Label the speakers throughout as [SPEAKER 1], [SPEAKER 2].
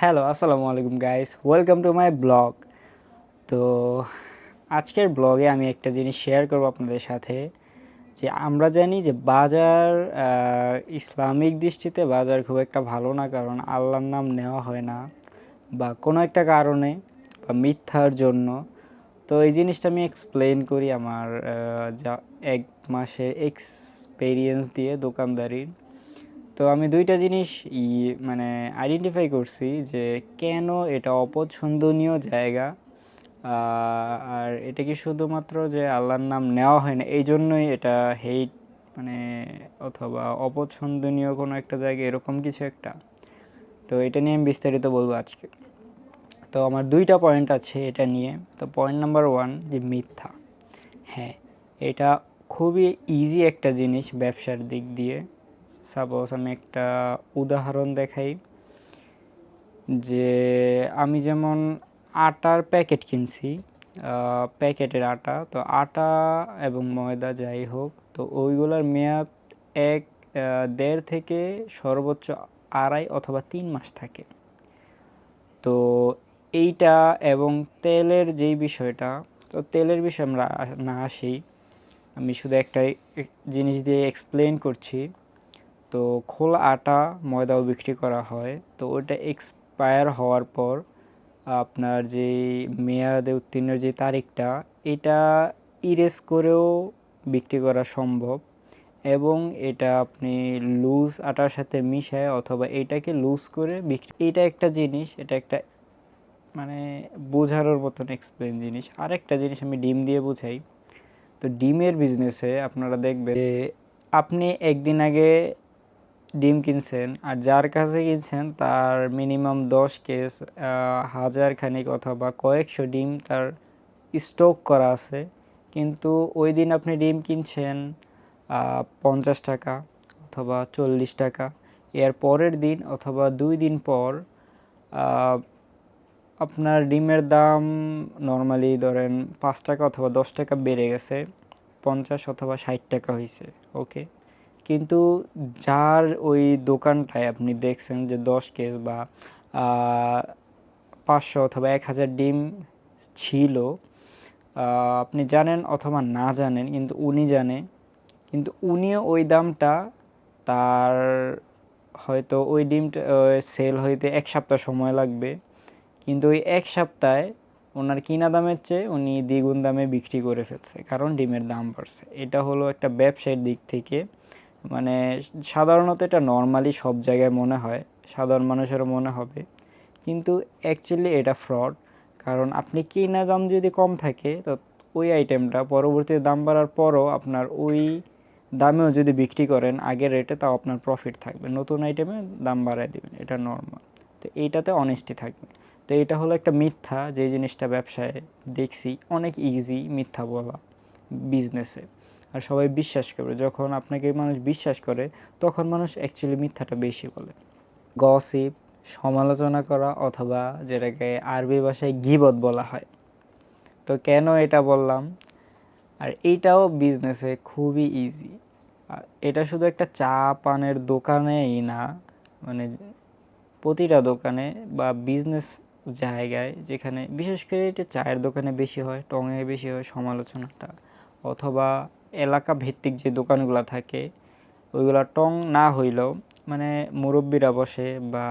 [SPEAKER 1] Hello, আসসালামু আলাইকুম guys welcome to my blog তো আজকের ব্লগে আমি একটা জিনিস শেয়ার করব আপনাদের সাথে, যে আমরা জানি যে বাজার ইসলামিক দৃষ্টিতে বাজার খুব একটা ভালো না, কারণ আল্লাহর নাম নেওয়া হয় না, বা কোনো একটা কারণে, বা মিথ্যার জন্য। তো এই জিনিসটা আমি এক্সপ্লেন করি আমার যা এক মাসের এক্সপেরিয়েন্স দিয়ে দোকানদারির। তো আমি দুইটা জিনিস মানে আইডেন্টিফাই করছি যে কেন এটা অপছন্দনীয় জায়গা আর এটা কি শুধুমাত্র যে আল্লাহর নাম নেওয়া হয় না, এই জন্যই এটা হেইট মানে অথবা অপছন্দনীয় কোনো একটা জায়গা এরকম কিছু একটা। তো এটা নিয়ে আমি বিস্তারিত বলব আজকে। তো আমার দুইটা পয়েন্ট আছে এটা নিয়ে। তো পয়েন্ট নাম্বার ওয়ান যে মিথ্যা। হ্যাঁ এটা খুবই ইজি একটা জিনিস ব্যবসার দিক দিয়ে। সাপোজ আমি একটা উদাহরণ দেখাই যে আমি যেমন আটার প্যাকেট কিনছি প্যাকেটের আটা, তো আটা এবং ময়দা যাই হোক, তো ওইগুলোর মেয়াদ এক দেড় থেকে সর্বোচ্চ আড়াই অথবা তিন মাস থাকে। তো এইটা এবং তেলের যেই বিষয়টা, তো তেলের বিষয়ে আমরা না আসি। আমি শুধু একটা এক- জিনিস দিয়ে এক্সপ্লেন করছি। তো খোলা আটা ময়দাও বিক্রি করা হয়। তো ওটা এক্সপায়ার হওয়ার পর আপনার যে মেয়াদে উত্তীর্ণের যে তারিখটা, এটা ইরেজ করেও বিক্রি করা সম্ভব এবং এটা আপনি লুজ আটার সাথে মিশায় অথবা এটাকে লুজ করে বিক্রি এটা একটা জিনিস, এটা একটা মানে বোঝানোর মতন এক্সপ্লেন জিনিস। আর একটা জিনিস আমি ডিম দিয়ে বুঝাই। তো ডিমের বিজনেসে আপনারা দেখবেন যে আপনি একদিন আগে ডিম কিনছেন আর যার কাছে কিনছেন তার মিনিমাম দশ কেস হাজার খানিক অথবা কয়েকশো ডিম তার স্টক করা আছে। কিন্তু ওই দিন আপনি ডিম কিনছেন পঞ্চাশ টাকা অথবা চল্লিশ টাকা। এর পরের দিন অথবা দুই দিন পর আপনার ডিমের দাম নর্মালি ধরেন পাঁচ টাকা অথবা দশ টাকা বেড়ে গেছে, পঞ্চাশ অথবা ষাট টাকা হয়েছে ওকে কিন্তু যার ওই দোকানটায় আপনি দেখছেন যে দশ কেস বা পাঁচশো অথবা এক হাজার ডিম ছিল আপনি জানেন অথবা না জানেন, কিন্তু উনি জানে, কিন্তু উনিও ওই দামটা তার হয়তো ওই ডিমটা সেল হইতে এক সপ্তাহ সময় লাগবে, কিন্তু ওই এক সপ্তাহে ওনার কিনা দামের চেয়ে উনি দ্বিগুণ দামে বিক্রি করে ফেলছে, কারণ ডিমের দাম বাড়ছে। এটা হলো একটা ব্যবসায়ের দিক থেকে মানে সাধারণত এটা নর্মালি সব জায়গায় মনে হয়, সাধারণ মানুষেরও মনে হবে। কিন্তু অ্যাকচুয়ালি এটা ফ্রড কারণ আপনি কিনা দাম যদি কম থাকে, তো ওই আইটেমটা পরবর্তীতে দাম বাড়ার পরও আপনার ওই দামেও যদি বিক্রি করেন, আগের রেটে তাও আপনার প্রফিট থাকবে। নতুন আইটেমে দাম বাড়ায় দেবেন, এটা নর্মাল তো এইটাতে অনেস্টি থাকবে। তো এটা হলো একটা মিথ্যা যে জিনিসটা ব্যবসায় দেখছি, অনেক ইজি মিথ্যা বলা বিজনেসে আর সবাই বিশ্বাস করবে। যখন আপনাকে মানুষ বিশ্বাস করে, তখন মানুষ অ্যাকচুয়ালি মিথ্যাটা বেশি বলে। গসিপ, সমালোচনা করা অথবা যেটাকে আরবি ভাষায় গিবত বলা হয়। তো কেন এটা বললাম? আর এইটাও বিজনেসে খুবই ইজি এটা শুধু একটা চা পানের দোকানেই না মানে প্রতিটা দোকানে বা বিজনেস জায়গায় যেখানে, বিশেষ করে এটা চায়ের দোকানে বেশি হয়, টঙে বেশি হয় সমালোচনাটা। অথবা এলাকা ভিত্তিক যে দোকানগুলো থাকে, ওইগুলো টং না হইলেও মানে মুরব্বীরা বসে বা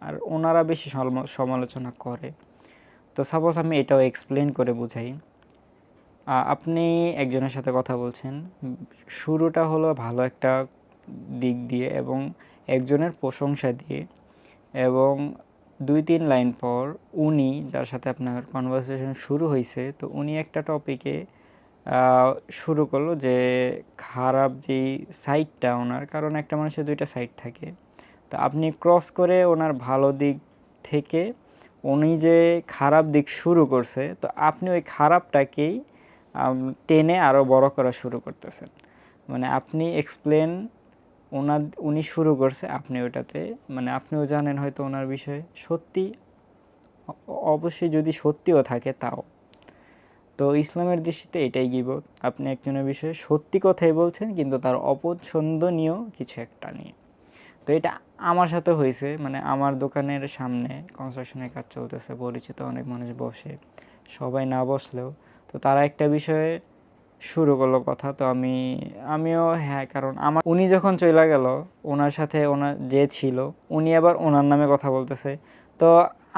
[SPEAKER 1] আর ওনারা বেশি সম- সমালোচনা করে। তো সাপোজ আমি এটাও এক্সপ্লেন করে বুঝাই। আপনি একজনের সাথে কথা বলছেন, শুরুটা হলো ভালো একটা দিক দিয়ে এবং একজনের প্রশংসা দিয়ে এবং দুই তিন লাইন পর উনি, যার সাথে আপনার কনভারসেশন শুরু হয়েছে তো উনি একটা টপিকে শুরু করল যে খারাপ যেই সাইডটা ওনার, কারণ একটা মানুষের দুইটা সাইড থাকে। তো আপনি ক্রস করে ওনার ভালো দিক থেকে উনি যে খারাপ দিক শুরু করছে, তো আপনি ওই খারাপটাকেই টেনে আরও বড় করা শুরু করতেছেন। মানে আপনি এক্সপ্লেন ওনার, উনি শুরু করছে আপনি ওটাতে। মানে আপনিও জানেন হয়তো ওনার বিষয়ে সত্যি অবশ্যই যদি সত্যিও থাকে তাও। তো ইসলামের দৃষ্টিতে এটাই গিবত আপনি একজনের বিষয়ে সত্যি কথাই বলছেন, কিন্তু তার অপছন্দনীয় কিছু একটা নিয়ে। তো এটা আমার সাথে হয়েছে মানে আমার দোকানের সামনে কনস্ট্রাকশনের কাজ চলতেছে, পরিচিত অনেক মানুষ বসে, সবাই না বসলেও। তো তারা একটা বিষয়ে শুরু করল কথা, তো আমি, আমিও হ্যাঁ কারণ আমার, উনি যখন চলে গেল, ওনার সাথে ওনার যে ছিল, উনি আবার ওনার নামে কথা বলতেছে। তো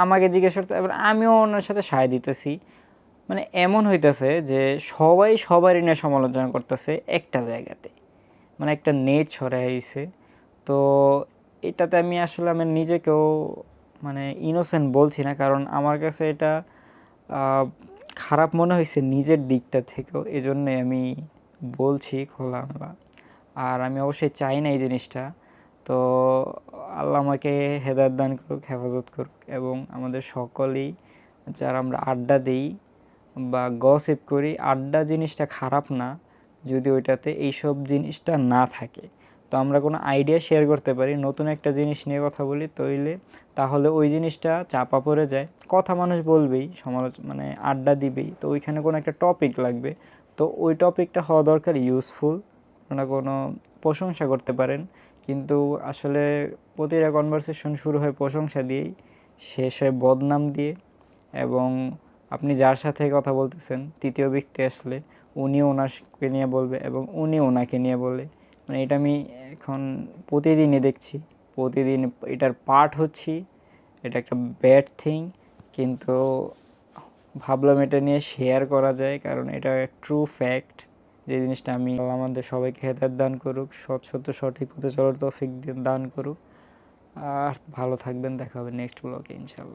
[SPEAKER 1] আমাকে জিজ্ঞেস করছে, এবার আমিও ওনার সাথে সায় দিতেছি। মানে এমন হইতেছে যে সবাই সবারই নিয়ে সমালোচনা করতেছে একটা জায়গাতে। মানে একটা নেট ছড়াই হয়েছে তো এটাতে আমি আসলে আমি নিজেকেও মানে ইনোসেন্ট বলছি না, কারণ আমার কাছে এটা খারাপ মনে হয়েছে নিজের দিকটা থেকেও। এজন্যে আমি বলছি খোলামেলা আর আমি অবশ্যই চাই না এই জিনিসটা। তো আল্লাহ আমাকে হেদায়ত দান করুক, হেফাজত করুক এবং আমাদের সকলেই যারা আমরা আড্ডা দিই বা গসিপ করি, আড্ডা জিনিসটা খারাপ না, যদি ওইটাতে এইসব জিনিসটা না থাকে। তো আমরা কোনো আইডিয়া শেয়ার করতে পারি, নতুন একটা জিনিস নিয়ে কথা বলি, তৈলে তাহলে ওই জিনিসটা চাপা পড়ে যায়। কথা মানুষ বলবেই, সমালোচ মানে আড্ডা দিবেই। তো ওইখানে কোনো একটা টপিক লাগবে। তো ওই টপিকটা হওয়া দরকার ইউজফুল না কোনো প্রশংসা করতে পারেন। কিন্তু আসলে প্রতিটা কনভারসেশন শুরু হয় প্রশংসা দিয়েই, শেষ হয় বদনাম দিয়ে এবং আপনি যার সাথে কথা বলতেছেন, তৃতীয় ব্যক্তি আসলে উনি ওনাকে নিয়ে বলবে এবং উনি ওনাকে নিয়ে বলে। মানে এটা আমি এখন প্রতিদিনই দেখছি। প্রতিদিন এটার পার্ট হচ্ছি, এটা একটা ব্যাড থিং কিন্তু ভাবলাম এটা নিয়ে শেয়ার করা যায়, কারণ এটা ট্রু ফ্যাক্ট যে জিনিসটা আমি আমাদের সবাইকে হেদায়ত দান করুক, সৎ সত্য, সঠিক পথে চলার তৌফিক দান করুক। আর ভালো থাকবেন, দেখা হবে নেক্সট ব্লগে ইনশাল্লাহ